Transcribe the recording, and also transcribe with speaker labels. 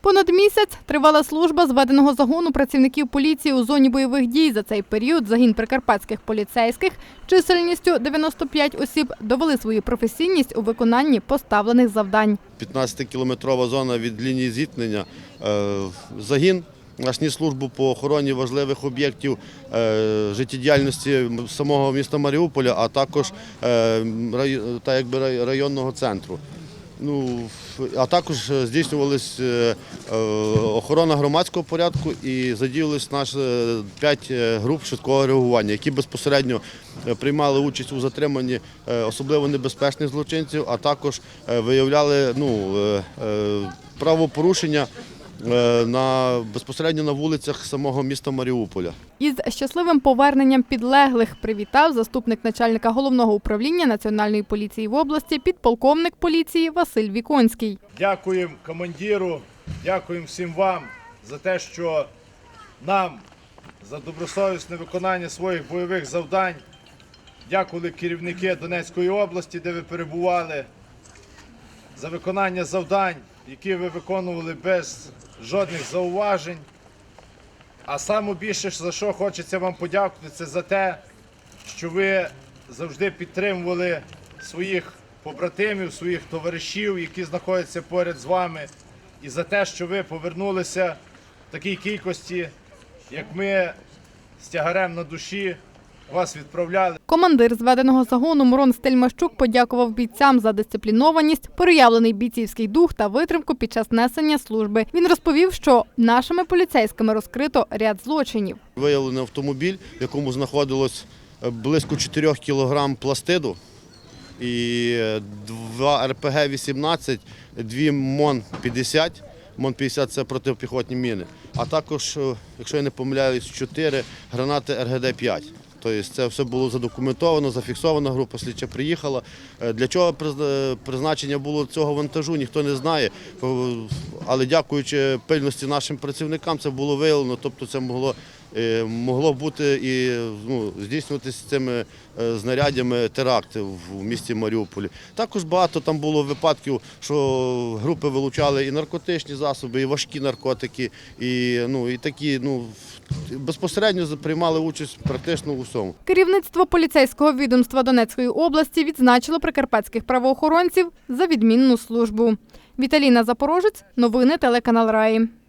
Speaker 1: Понад місяць тривала служба зведеного загону працівників поліції у зоні бойових дій. За цей період загін прикарпатських поліцейських чисельністю 95 осіб довели свою професійність у виконанні поставлених завдань.
Speaker 2: 15-кілометрова зона від лінії зіткнення. Е, Загін наш ніс службу по охороні важливих об'єктів е, життєдіяльності самого міста Маріуполя, а також е, районного центру. Ну, а також е, здійснювалась е, е, охорона громадського порядку і задіялись наш е, п'ять груп швидкого реагування, які безпосередньо приймали участь у затриманні особливо небезпечних злочинців, а також виявляли ну, правопорушення на, безпосередньо на вулицях самого міста Маріуполя.
Speaker 1: Із щасливим поверненням підлеглих привітав заступник начальника головного управління Національної поліції в області, підполковник поліції Василь Віконський.
Speaker 3: Дякуємо командиру, дякуємо всім вам за те, що нам за добросовісне виконання своїх бойових завдань. Дякували керівники Донецької області, де ви перебували, за виконання завдань, які ви виконували без жодних зауважень. А саме більше, за що хочеться вам подякувати, це за те, що ви завжди підтримували своїх побратимів, своїх товаришів, які знаходяться поряд з вами, і за те, що ви повернулися в такій кількості, як ми з тягарем на душі вас відправляли.
Speaker 1: Командир зведеного загону Мирон Стельмащук подякував бійцям за дисциплінованість, проявлений бійцівський дух та витримку під час несення служби. Він розповів, що нашими поліцейськими розкрито ряд злочинів.
Speaker 2: Виявлений автомобіль, в якому знаходилось е, близько 4 кг пластиду і е, два РПГ-18, дві МОН-50. МОН-50 – це протипіхотні міни. А також, е, якщо я не помиляюсь, 4 гранати РГД-5. Тобто це все було задокументовано, зафіксовано, група слідча приїхала. Е, Для чого приз- призначення було цього вантажу, ніхто не знає. Е, Але дякуючи пильності нашим працівникам, це було виявлено, тобто це могло, могло бути і ну, здійснюватися цими е, знарядями теракти в місті Маріуполі. Також багато там було випадків, що групи вилучали і наркотичні засоби, і важкі наркотики, і, ну, і такі ну, безпосередньо приймали участь практично у всьому.
Speaker 1: Керівництво поліцейського відомства Донецької області відзначило прикарпатських правоохоронців за відмінну службу. Віталіна Запорожець, новини телеканал Раї.